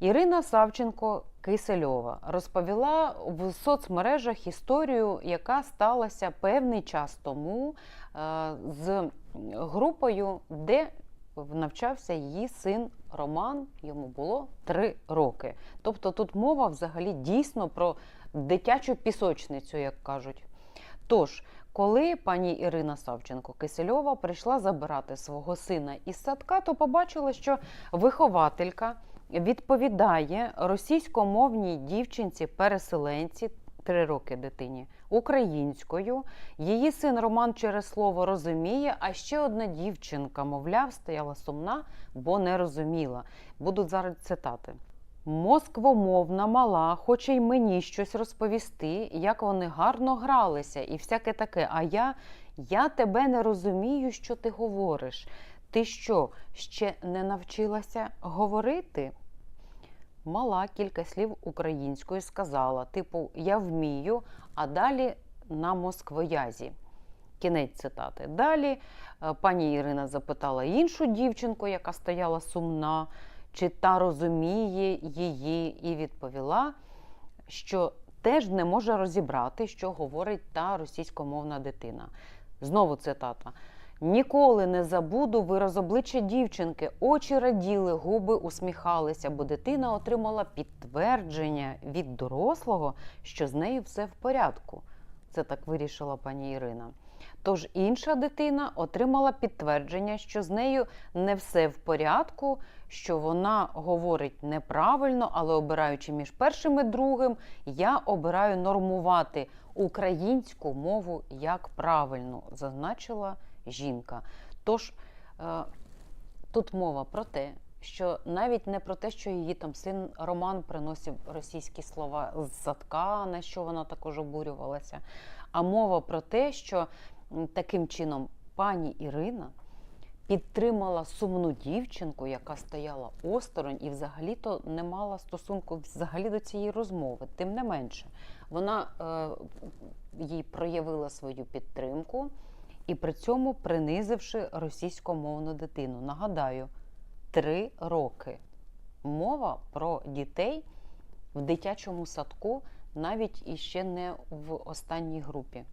Ірина Савченко Кисельова розповіла в соцмережах історію, яка сталася певний час тому е, з групою, де навчався її син Роман. Йому було три роки. Тобто тут мова взагалі дійсно про дитячу пісочницю, як кажуть. Тож, коли пані Ірина Савченко Кисельова прийшла забирати свого сина із садка, то побачила, що вихователька відповідає російськомовній дівчинці-переселенці. Три роки дитині українською. Її син Роман через слово розуміє, а ще одна дівчинка, мовляв, стояла сумна, бо не розуміла. Будуть зараз цитати. Москвомовна мала, хоче й мені щось розповісти, як вони гарно гралися, і всяке таке. А я, я тебе не розумію, що ти говориш. Ти що, ще не навчилася говорити? Мала кілька слів українською сказала, типу, я вмію, а далі на москвоязі. Кінець цитати. Далі е, пані Ірина запитала іншу дівчинку, яка стояла сумна, чи та розуміє її, і відповіла, що теж не може розібрати, що говорить та російськомовна дитина. Знову цитата. Ніколи не забуду вираз обличчя дівчинки. Очі раділи, губи усміхалися, бо дитина отримала підтвердження від дорослого, що з нею все в порядку. Це так вирішила пані Ірина. Тож інша дитина отримала підтвердження, що з нею не все в порядку, що вона говорить неправильно, але обираючи між першим і другим, я обираю нормувати українську мову як правильно, зазначила жінка. Тож е, тут мова про те, що навіть не про те, що її там син Роман приносив російські слова з садка, на що вона також обурювалася, а мова про те, що таким чином пані Ірина підтримала сумну дівчинку, яка стояла осторонь і взагалі-то не мала стосунку взагалі до цієї розмови. Тим не менше, вона е, їй проявила свою підтримку і при цьому принизивши російськомовну дитину. Нагадаю, три роки. Мова про дітей в дитячому садку навіть іще не в останній групі.